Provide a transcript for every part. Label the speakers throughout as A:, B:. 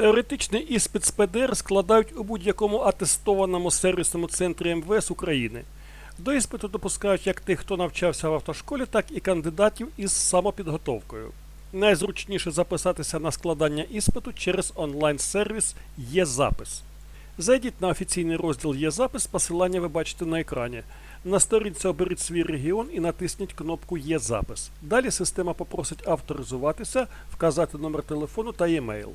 A: Теоретичний іспит з ПДР складають у будь-якому атестованому сервісному центрі МВС України. До іспиту допускають як тих, хто навчався в автошколі, так і кандидатів із самопідготовкою. Найзручніше записатися на складання іспиту через онлайн-сервіс «Є-запис». Зайдіть на офіційний розділ «Є-запис», посилання ви бачите на екрані. На сторінці оберіть свій регіон і натисніть кнопку «Є-запис». Далі система попросить авторизуватися, вказати номер телефону та e-mail.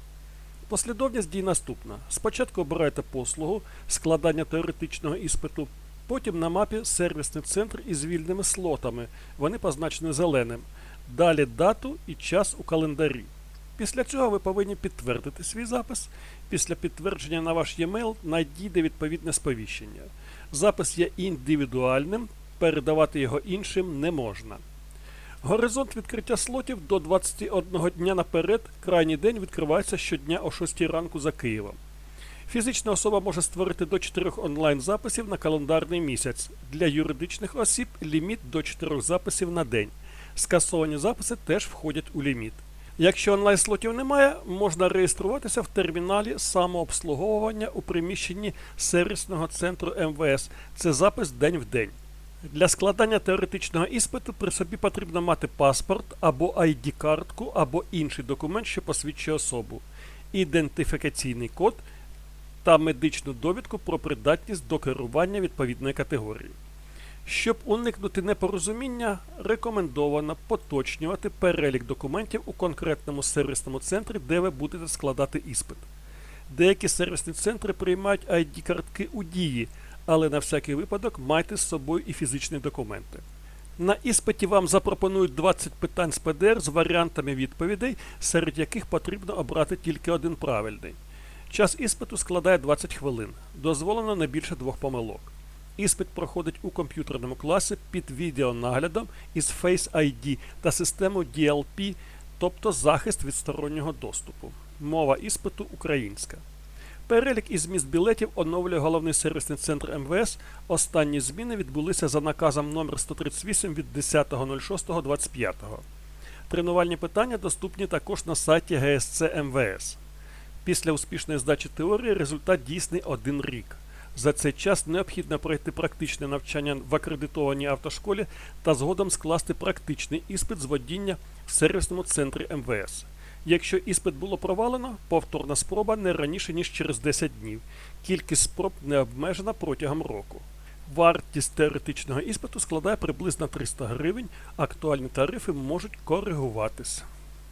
A: Послідовність дій наступна. Спочатку обирайте послугу складання теоретичного іспиту, потім на мапі сервісний центр із вільними слотами. Вони позначені зеленим. Далі дату і час у календарі. Після цього ви повинні підтвердити свій запис. Після підтвердження на ваш e-mail надійде відповідне сповіщення. Запис є індивідуальним, передавати його іншим не можна. Горизонт відкриття слотів до 21 дня наперед. Крайній день відкривається щодня о 6 ранку за Києвом. Фізична особа може створити до 4 онлайн-записів на календарний місяць. Для юридичних осіб ліміт до 4 записів на день. Скасовані записи теж входять у ліміт. Якщо онлайн-слотів немає, можна реєструватися в терміналі самообслуговування у приміщенні сервісного центру МВС. Це запис день в день. Для складання теоретичного іспиту при собі потрібно мати паспорт або ID-картку, або інший документ, що посвідчує особу, ідентифікаційний код та медичну довідку про придатність до керування відповідної категорії. Щоб уникнути непорозуміння, рекомендовано поточнювати перелік документів у конкретному сервісному центрі, де ви будете складати іспит. Деякі сервісні центри приймають ID-картки у дії, але на всякий випадок майте з собою і фізичні документи. На іспиті вам запропонують 20 питань з ПДР з варіантами відповідей, серед яких потрібно обрати тільки один правильний. Час іспиту складає 20 хвилин. Дозволено не більше двох помилок. Іспит проходить у комп'ютерному класі під відеонаглядом із Face ID та системою DLP, тобто захист від стороннього доступу. Мова іспиту українська. Перелік із міст білетів оновлює головний сервісний центр МВС. Останні зміни відбулися за наказом номер 138 від 10.06.25. Тренувальні питання доступні також на сайті ГСЦ МВС. Після успішної здачі теорії результат дійсний один рік. За цей час необхідно пройти практичне навчання в акредитованій автошколі та згодом скласти практичний іспит з водіння в сервісному центрі МВС. Якщо іспит було провалено, повторна спроба не раніше ніж через 10 днів. Кількість спроб не обмежена протягом року. Вартість теоретичного іспиту складає приблизно 300 гривень, актуальні тарифи можуть коригуватись.